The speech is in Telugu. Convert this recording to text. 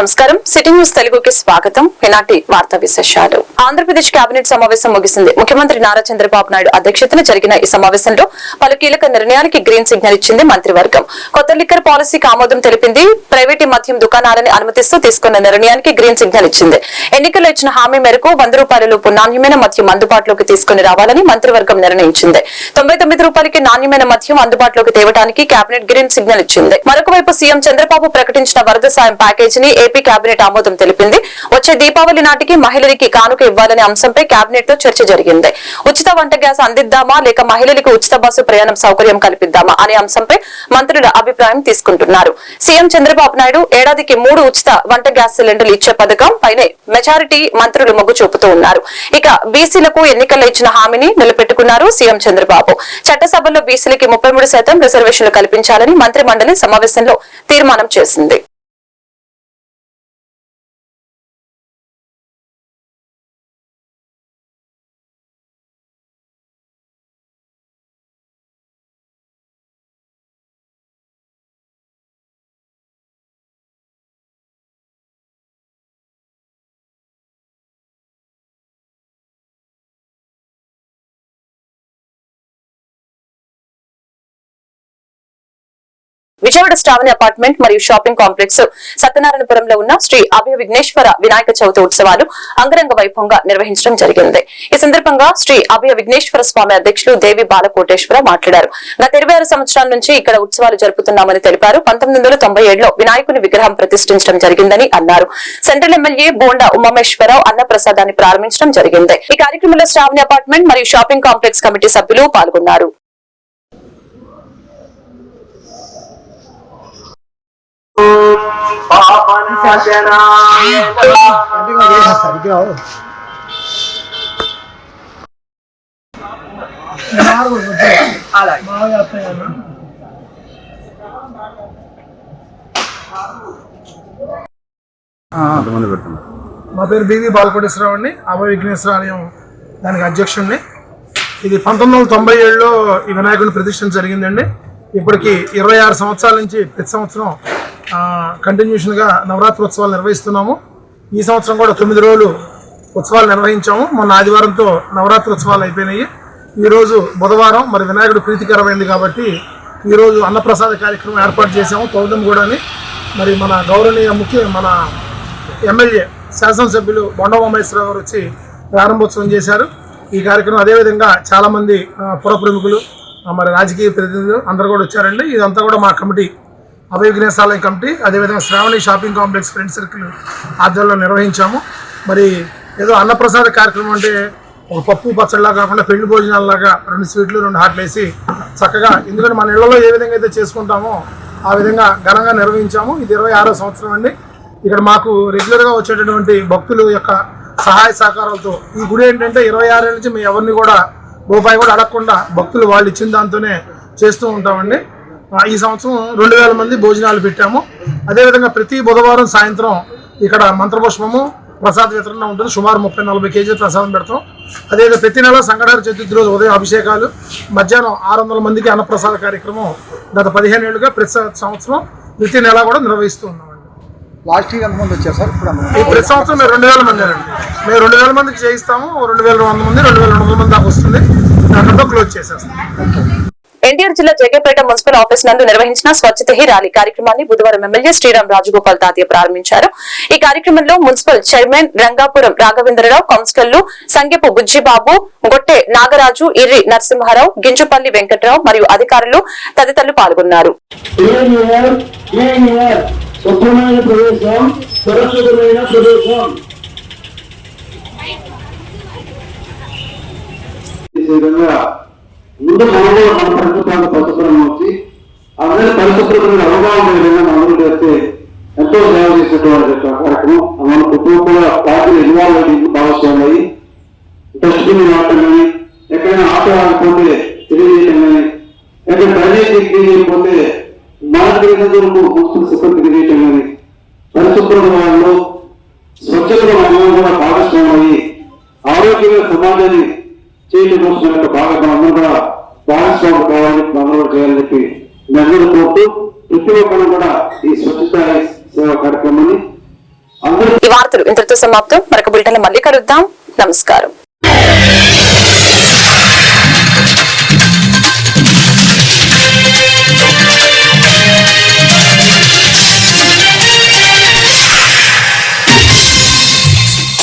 నమస్కారం. సిటీ న్యూస్ తెలుగుకి స్వాగతం. ఈనాటి వార్తా విశేషాలు? ఆంధ్రప్రదేశ్ కేబినెట్ సమావేశం ముగిసింది. ముఖ్యమంత్రి నారా చంద్రబాబు నాయుడు అధ్యక్షతన జరిగిన ఈ సమావేశంలో పలు కీలక నిర్ణయాలకి గ్రీన్ సిగ్నల్ ఇచ్చింది మంత్రివర్గం. కొత్త లిక్కర్ పాలసీకి ఆమోదం తెలిపింది. ప్రైవేటు మద్యం దుకాణాలని అనుమతిస్తూ తీసుకున్న నిర్ణయానికి గ్రీన్ సిగ్నల్ ఇచ్చింది. ఎన్నికల్లో ఇచ్చిన హామీ మేరకు వంద రూపాయల లోపు నాణ్యమైన మద్యం అందుబాటులోకి తీసుకుని రావాలని మంత్రివర్గం నిర్ణయించింది. తొంభై తొమ్మిది రూపాయలకి నాణ్యమైన మద్యం అందుబాటులోకి తేవడానికి కేబినెట్ గ్రీన్ సిగ్నల్ ఇచ్చింది. మరొక వైపు సీఎం చంద్రబాబు ప్రకటించిన వరద సాయం ప్యాకేజీని ఏపీ కేబినెట్ ఆమోదం తెలిపింది. వచ్చే దీపావళి నాటికి మహిళలకి కానుక ఇవ్వాలనే అంశంపై కేబినెట్లో చర్చ జరిగింది. ఉచిత వంట గ్యాస్ అందిద్దామా లేక మహిళలకు ఉచిత బస్సు ప్రయాణం సౌకర్యం కల్పిద్దామా అనే అంశంపై మంత్రుల అభిప్రాయం తీసుకుంటున్నారు. సీఎం చంద్రబాబు నాయుడు ఏడాదికి మూడు ఉచిత వంట గ్యాస్ సిలిండర్లు ఇచ్చే పథకం పైనే మెజారిటీ మంత్రులు మొగ్గు చూపుతూ ఉన్నారు. ఇక బీసీలకు ఎన్నికల్లో ఇచ్చిన హామీని నిలబెట్టుకున్నారు సీఎం చంద్రబాబు. చట్టసభలో బీసీలకి ముప్పై మూడు శాతం రిజర్వేషన్లు కల్పించాలని మంత్రి మండలి సమావేశంలో తీర్మానం చేసింది. విజయవాడ శ్రావణి అపార్ట్మెంట్ మరియు షాపింగ్ కాంప్లెక్స్ సత్యనారాయణపురంలో ఉన్న శ్రీ అభయ విఘ్నేశ్వర వినాయక చవితి ఉత్సవాలు అంగరంగ వైభవంగా నిర్వహించడం జరిగింది. ఈ సందర్భంగా శ్రీ అభయ విఘ్నేశ్వర స్వామి అధ్యక్షులు దేవి బాలకోటేశ్వర మాట్లాడారు. గత ఇరవై సంవత్సరాల నుంచి ఇక్కడ ఉత్సవాలు జరుపుతున్నామని తెలిపారు. పంతొమ్మిది వందల తొంభై ఏడులో వినాయకుని విగ్రహం ప్రతిష్ఠించడం జరిగిందని అన్నారు. సెంట్రల్ ఎమ్మెల్యే బోండా ఉమామేశ్వరరావు అన్న ప్రసాదాన్ని ప్రారంభించడం జరిగింది. ఈ కార్యక్రమంలో శ్రావణి అపార్ట్మెంట్ మరియు షాపింగ్ కాంప్లెక్స్ కమిటీ సభ్యులు పాల్గొన్నారు ఎంతమంది పెడుతున్నారు మా పేరు బీవీ బాలకోటేశ్వరరావు అండి. అభయ విఘ్నేశ్వరాలయం దానికి అధ్యక్షుడిని ఇది పంతొమ్మిది వందల తొంభై ఏడులో ఈ వినాయకుడి ప్రతిష్ఠ జరిగిందండి. ఇప్పటికి ఇరవై ఆరు సంవత్సరాల నుంచి ప్రతి సంవత్సరం కంటిన్యూషన్గా నవరాత్రి ఉత్సవాలు నిర్వహిస్తున్నాము. ఈ సంవత్సరం కూడా తొమ్మిది రోజులు ఉత్సవాలు నిర్వహించాము. మొన్న ఆదివారంతో నవరాత్రి ఉత్సవాలు అయిపోయినాయి ఈరోజు బుధవారం మరి వినాయకుడు ప్రీతికరమైంది కాబట్టి ఈరోజు అన్నప్రసాద కార్యక్రమం ఏర్పాటు చేసాము పౌర్ణమిగూడని మరి మన గౌరవనీయ ముఖ్య మన ఎమ్మెల్యే శాసనసభ్యులు బొండవమేశ్వరరావు గారు వచ్చి ప్రారంభోత్సవం చేశారు. ఈ కార్యక్రమం అదేవిధంగా చాలామంది పుర ప్రముఖులు మరి రాజకీయ ప్రతినిధులు అందరూ కూడా వచ్చారండి. ఇదంతా కూడా మా కమిటీ అభయ విఘ్నేశాలయ కమిటీ అదేవిధంగా Sravani shopping complex friend circle ఆధ్వర్యంలో నిర్వహించాము. మరి ఏదో అన్నప్రసాద కార్యక్రమం అంటే ఒక పప్పు పచ్చడిలా కాకుండా పెళ్ళి భోజనాలలాగా రెండు స్వీట్లు రెండు హాట్లు వేసి చక్కగా ఎందుకంటే మన ఇళ్ళలో ఏ విధంగా అయితే చేసుకుంటామో ఆ విధంగా ఘనంగా నిర్వహించాము. ఇది ఇరవై ఆరో సంవత్సరం అండి. ఇక్కడ మాకు రెగ్యులర్గా వచ్చేటటువంటి భక్తుల యొక్క సహాయ సహకారాలతో ఈ గుడి ఏంటంటే ఇరవై ఆరేళ్ళ నుంచి మేము ఎవరిని కూడా రూపాయి కూడా అడగకుండా భక్తులు వాళ్ళు ఇచ్చిన దాంతోనే చేస్తూ ఉంటామండి. ఈ సంవత్సరం రెండు వేల మంది భోజనాలు పెట్టాము. అదేవిధంగా ప్రతి బుధవారం సాయంత్రం ఇక్కడ మంత్రపుష్పము ప్రసాద వితరణ ఉంటుంది. సుమారు ముప్పై నలభై కేజీల ప్రసాదం పెడతాం. అదేవిధంగా ప్రతి నెల సంగడారి చతుర్థి రోజు ఉదయం అభిషేకాలు మధ్యాహ్నం ఆరు వందల మందికి అన్నప్రసాద కార్యక్రమం గత పదిహేను ఏళ్ళుగా ప్రతి సంవత్సరం ప్రతి నెల కూడా నిర్వహిస్తూ ఉన్నామండి. లాస్ట్ ఇయర్ ఎంతమంది వచ్చారు సార్? ఇప్పుడు ప్రతి సంవత్సరం మేము రెండు వేల మంది అండి. మేము రెండు వేల మందికి చేయిస్తాము రెండు వేల వంద మంది రెండు వేల రెండు వందల మంది దాకా వస్తుంది. అక్కడితో క్లోజ్ చేసేస్తాం. ఎన్టీఆర్ జిల్లా జగ్గపేట మున్సిపల్ ఆఫీస్ నందు నిర్వహించిన స్వచ్ఛత హీ ర్యాలీ కార్యక్రమాన్ని బుధవారం ఎమ్మెల్యే శ్రీరామ్ రాజగోపాల్ తాతయ్య ప్రారంభించారు. ఈ కార్యక్రమంలో మున్సిపల్ చైర్మన్ రంగాపురం రాఘవేంద్రరావు కౌన్సిలర్లు సంగెపు బుజ్జిబాబు గొట్టె నాగరాజు ఇర్రి నరసింహారావు గింజుపల్లి వెంకట్రావు మరియు అధికారులు తదితరులు పాల్గొన్నారు. ఈ విధంగా ముందు మనలో మన పరిశుభ్రాన్ని పరిశుభ్రం వచ్చి అందరి పరిశుభ్రతమైన అవగాహన విధంగా మనం చేస్తే ఎంతో సేవ చేసేటువంటి కార్యక్రమం. మన కుటుంబం కూడా పార్టీలు ఇన్వాల్వ్ అయ్యి భాగస్వామి డస్ట్బిన్ వాడటం కానీ ఎక్కడైనా ఆటో ఆగిపోతే తెలియజేయటం కానీ ఎక్కడ డ్రైనేజ్ తెలియజేయకపోతే మన తెలియజేందుకు మున్సిపల్ సిబ్బంది తెలియజేయటం కానీ పరిశుభ్రత వాళ్ళు స్వచ్ఛతలో మనం కూడా భాగస్వామి అయ్యి ఆరోగ్యమైన సమాజాన్ని చేయడం కోసం యొక్క భాగంగా అందరూ కూడా భాగస్వామి కావాలని అందరూ చేయాలని చెప్పి నేను అందరూ కోరుతూ ప్రతి ఒక్కరు కూడా ఈ స్వచ్ఛత సేవ కార్యక్రమాన్ని అందరూ ఈ వార్తలు ఇంతటితో సమాప్తం. మరొక బులెటిన్ మళ్ళీ కలుద్దాం. నమస్కారం.